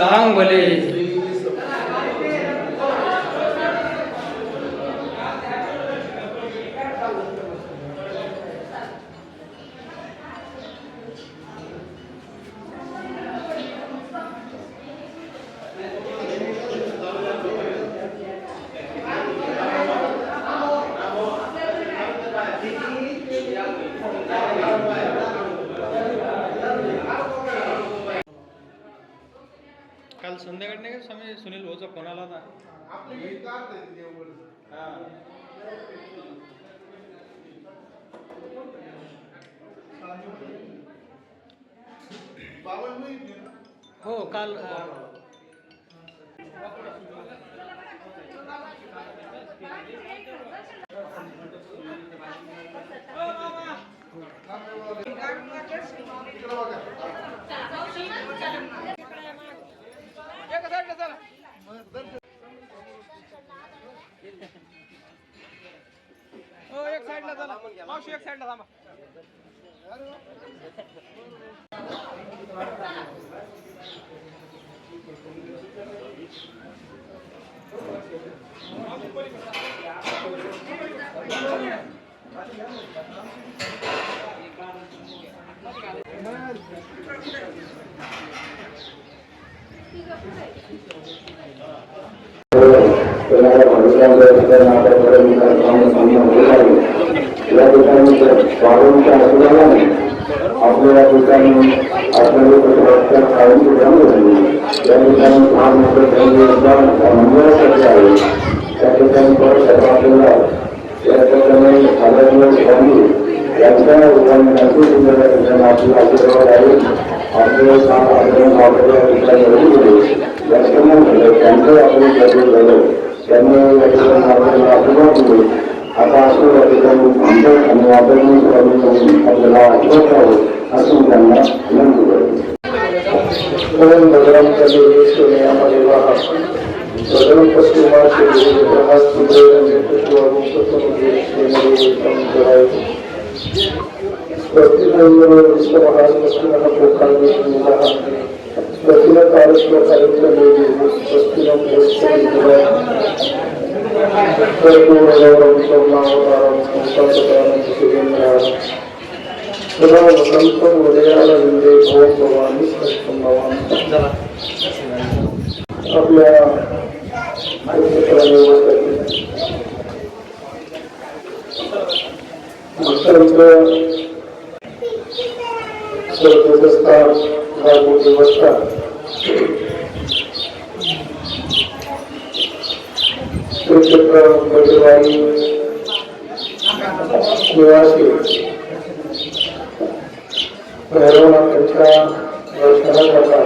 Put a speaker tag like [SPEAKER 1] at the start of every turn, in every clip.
[SPEAKER 1] चांगले हो काल साईडला चला. मावशी एक साईडला थांबा.
[SPEAKER 2] येणाऱ्या या ठिकाणी स्वामींच्या आशीर्वादाने आपल्या ठिकाणी आपल्याला झाली. या ठिकाणी फार मोठे योगदान मंदिरासाठी आहे. त्या ठिकाणी परत सर्वांना या ठिकाणी आदरणीय स्वामी यांच्या सुंदर ठिकाणी आपला आशीर्वाद आहे. आपले काम आदरण बाबाच्या ठिकाणी गेले झालं त्यांचं आपण झालं. त्यांनी या ठिकाणी आपल्याला आशीर्वाद दिले आता असं या ठिकाणी थांबत आणि आदरणीय स्वामी आपल्याला आशीर्वाद द्यावं असं त्यांना विनंती करतो. ओम भद्रम कले वाहा भद्रम पश्चिमाचे ब्रह्मास्त्र पुष्पवागुं सत्संगे संतराय स्वस्तिनः विश्वमः स्वस्तिनः लोकाः वसन्तं हृदयालविन्दे भवं भवानी स्पष्टं आपल्या भक्तांचं बळीवाडी निवासी भैरवनाथांच्या दर्शनाकरता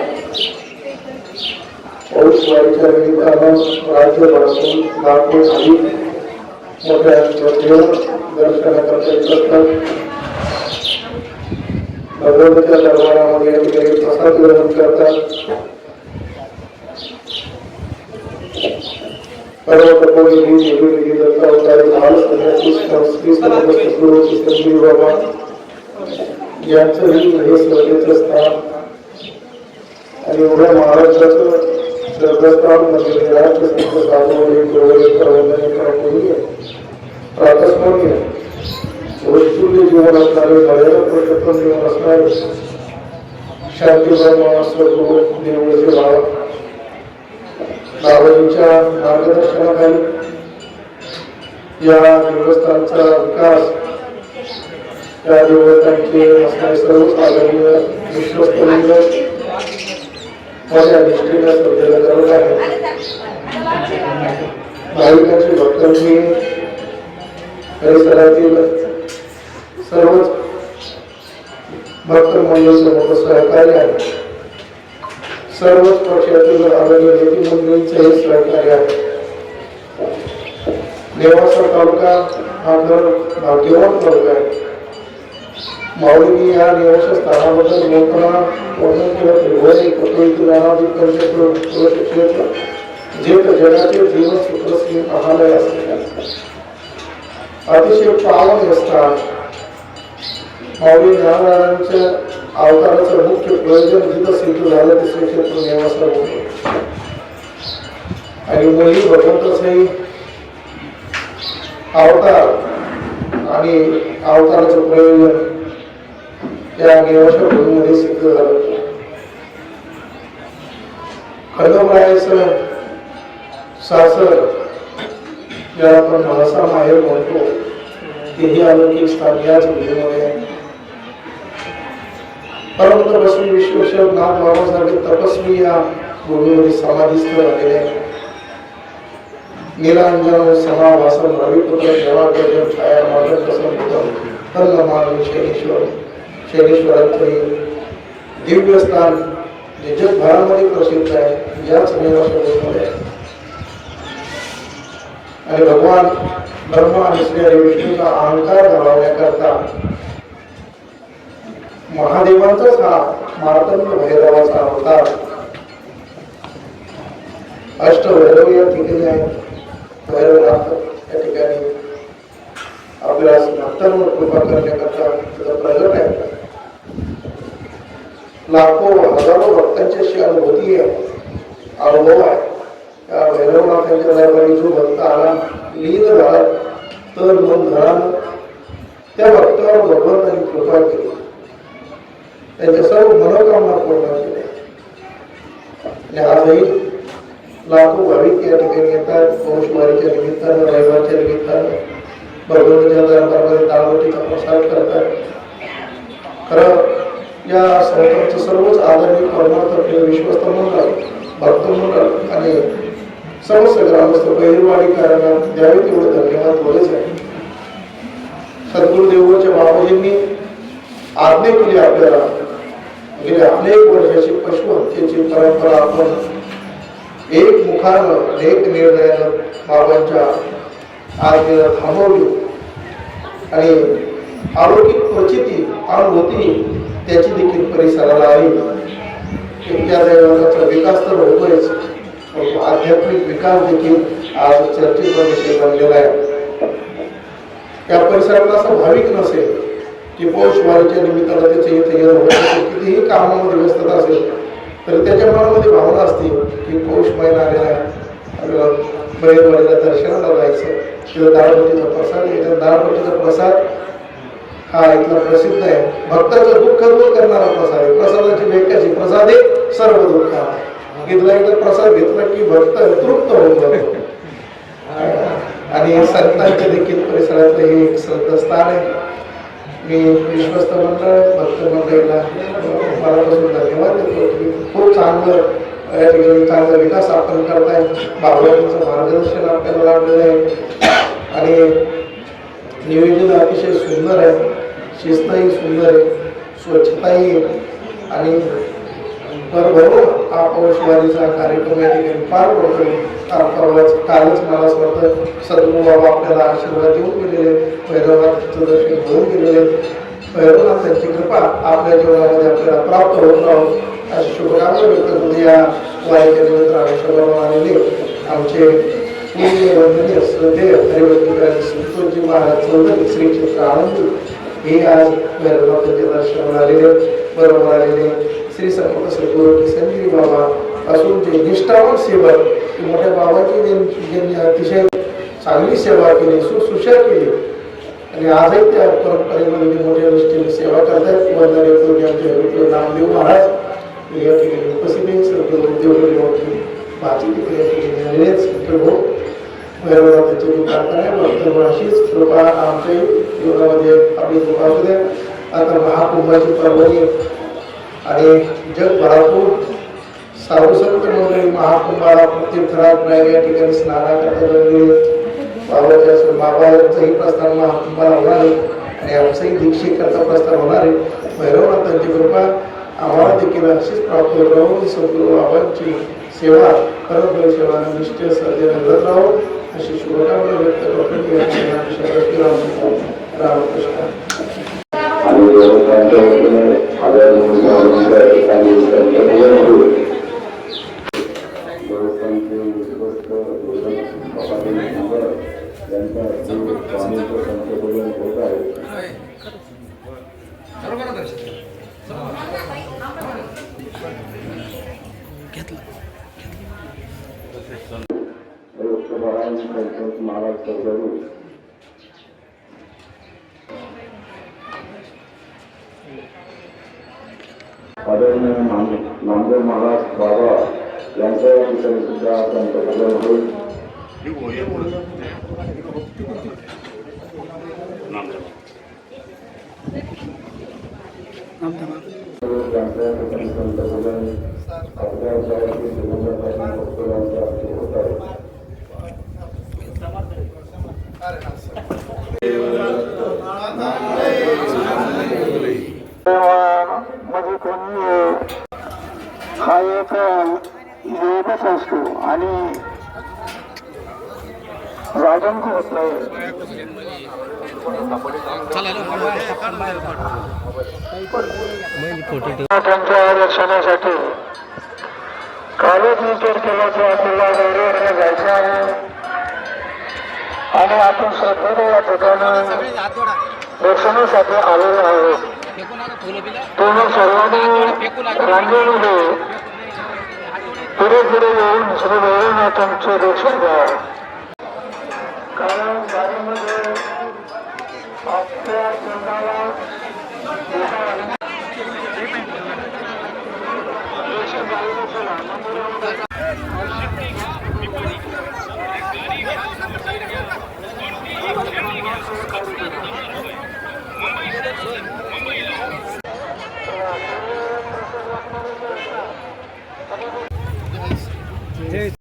[SPEAKER 2] पौषवाडीच्या निमित्तानं राज्यभरातून लाखो मोठ्या गर्दीवर दर्शनाकरता येत भगवंताच्या दरबारामध्ये प्रसाद ग्रहण करतात. पर्वतपोळी ही निवडली दत्ता अवतारी भाल करण्याची बाबा यांचंही हे स्थान आणि एवढ्या महाराष्ट्राचं श्रद्धास्थान म्हणजे राज्य संत डोळे वंदने करपूर्वी प्रातस्मरणीय वैशूल्य जीवन असणारे भयानक प्रशस्त जीवन असणारे शांतीधर्म स्वरूप निवडचे भाव बाबाजींच्या मार्गदर्शनाखाली या देवस्थानचा विकास त्या देवस्थानचे असणारे सर्व आदरणीय विश्वस्तरीय माझ्या दृष्टीने सध्याला करत आहे. भाविकांची भक्तांची परिसरातील सर्वच भक्त मंडळ समोर सहकार्य आहे. सर्वच पक्षातील आदरणीय नेते मंडळींचे हे सहकार्य आहे. नेवासा तालुका हा खर भाग्यवान तालुका आहे. माऊलींनी या देवाच्या स्थानाबद्दल लोकांना वर्णन किंवा त्रिभुवनी कुटुंबीतील अनादित कंचक्र क्षेत्र जे तर जगाचे जीवन सूत्र महालय असते अतिशय पावन असतात माऊली ज्ञानराजांच्या अवताराचं मुख्य प्रयोजन जिथं सिद्ध झालं ते श्री क्षेत्र नेवासा होतं. आणि मुली भगवंताचाही अवतार आणि अवताराचं प्रयोजन या नेवासा भूमीमध्ये सिद्ध झालं. खंडोबरायचं सासर ज्याला आपण महासा माहेर म्हणतो तेही अलौकिक स्थान याच भूमीमध्ये परम तपस्वी विश्वेश्वर नाथ बाबासारखे तपस्वी या भूमीमध्ये समाधीस्थ झालेले समावासन रविपुत्र देवाग्रजन छाया संपुतम तन्न मानवी शैलेश्वर शैलेश्वरांचं दिव्य स्थान, जे जगभरामध्ये प्रसिद्ध आहे याच निवासमध्ये आणि भगवान, ब्रह्मा आणि श्री विष्णूचा अहंकार घालवण्याकरता महादेवांचाच हा मार्तंड भैरवाचा अवतार. अष्टभैरव या ठिकाणी आहे भैरवनाथ या ठिकाणी आपल्या भक्तांवर कृपा करण्याकरता तिथं प्रगट आहे लाखो हजारो भक्तांच्याशी अनुभूती आहे. अनुभव आहे. त्या भैरवनाथांच्या दरबारी जो भक्त आला लीन झाला तर मन धरानं त्या भक्तावर भगवंतांनी कृपा केली. त्यांच्या सर्व मनोकामना पूर्ण केल्या आणि आजही लाखो भाविक या ठिकाणी येतात. पौषवारीच्या निमित्तानं रविवारच्या निमित्तानं भगवंताच्या दरबारमध्ये दाळवटीचा प्रसार करतात. खरं या संस्थांचं सर्वच आदरणीय परमार्थ विश्वस्त मंडळ भक्त मंडळ आणि समस्त ग्रामस्थ बहिरवाडीकरांना द्यावे तेवढे धन्यवाद थोडेच आहे सद्गुरुदेवच्या बाबाजींनी आज्ञा केली आपल्याला. म्हणजे अनेक वर्षाची पशुहत्येची परंपरा आपण एक मुखानं एक निर्णयानं बाबांच्या आज्ञेला थांबवली. आणि आरोग्य प्रचिती अनुभूती त्याची देखील परिसराला आली. त्या दैवताचा विकास तर होतोयच परंतु आध्यात्मिक विकास देखील आज चर्चेचा विषय बनलेला आहे. त्या परिसराला असं भाविक नसेल की पौषवारीच्या निमित्तानं त्याचे इथे येणं होत. कितीही कामामध्ये व्यस्तता असेल तर त्याच्या मनामध्ये भावना असते की पौष महिना आलेला आहे आपल्याला बैलवाडीला दर्शनाला जायचं तिथं दाळपट्टीचा प्रसाद येतात दाळपट्टीचा प्रसाद हा इथला प्रसिद्ध आहे. भक्ताचं दुःख दूर करणारा प्रसाद आहे. प्रसादाची भेटाची प्रसाद आहे सर्व दुःख इथला एकदा प्रसाद घेतला की भक्त तृप्त होऊन जातो. आणि संतांच्या देखील परिसरातलं हे एक श्रद्धास्थान आहे. मी विश्वस्त मंडळ भक्त मंडळीला मनापासून धन्यवाद देतो. की खूप चांगलं या ठिकाणी चांगला विकास आपण करताय. बाबांचं मार्गदर्शन आपल्याला लाभलेलं आहे. आणि नियोजन अतिशय सुंदर आहे. शिस्तही सुंदर आहे. स्वच्छताही आहे. आणि भरभरून हा पौषवारीचा कार्यक्रम या ठिकाणी पार पडतो काम परवाच कालच मला असं वाटतं सद्गुरू बाबा आपल्याला आशीर्वाद देऊन गेलेले भैरवनाथचं दर्शन घेऊन गेलेले भैरवनाथांची कृपा आपल्या जीवनामध्ये आपल्याला प्राप्त होत राहून अशी शुभकामना व्यक्त करून या वाईच्या निमित्ताने आलेले आमचे पूज्य वंदनीय श्रद्धेय हरिभक्तीकांत संतोषजी महाराज चौधरी श्री क्षेत्र आनंद हे आज भैरवनाथांच्या दर्शनाला आलेले बरोबर आलेले. श्री समर्थ सद्गुरू किसनगिरी बाबा असून जे निष्ठावान सेवक मोठ्या बाबाची ज्यांनी अतिशय चांगली सेवा केली सुश्रूषा केली. आणि आजही त्या परंपरेमध्ये मोठ्या दृष्टीने सेवा करतात. वंदनीय पूज्य आमचे नामदेव महाराज या ठिकाणी उपस्थित आहे. सद्गुरू देवगिरी मोठी माझी प्रभू. या ठिकाणी आलेले आहेत सद्गुरू अशीच कृपा आमच्या जीवनामध्ये आपली कृपा असू द्या आता महाकुंभाची पर्वणी आणि जगभरातून साधुसंत मंडळी महाकुंभाला तीर्थराज नायक या ठिकाणी स्नाना करतात बाबाच्या असं बाबाचंही प्रस्थान महाकुंभाला होणार आहे. आणि आमचंही दीक्षित करता प्रस्थान होणार आहे भैरवनाथांची कृपा
[SPEAKER 3] आम्हाला देखील अशीच प्राप्त राहून सद्गुरू बाबांची सेवा खरोखर सेवा निष्ठे सर्जन घडत राहो. अशी शुभकामना व्यक्त करतो रामकृष्ण
[SPEAKER 4] आणि देवस्थानच्या होत आहे. संत महाराज सद्गुरू आदरणीय नामदेव महाराज बाबा यांच्या या ठिकाणी सुद्धा संतपूजन होईल. त्यांच्या ठिकाणी आपल्या होत आहे.
[SPEAKER 3] म्हणजे कोणी हा एक योगच असतो आणि राजंक होत नाही त्यांच्या दर्शनासाठी कालच विचार केला की आपल्याला गौरवकडे जायचं आहे. आणि आपण श्रद्धेने या ठिकाणी दर्शनासाठी आलेलो आहोत तुम्ही सर्वांनी रांगेमध्ये पुढे पुढे येऊन श्री भैरवनाथांचे दर्शन घ्या कारण गाडीमध्ये आपल्या तोंडाला জয়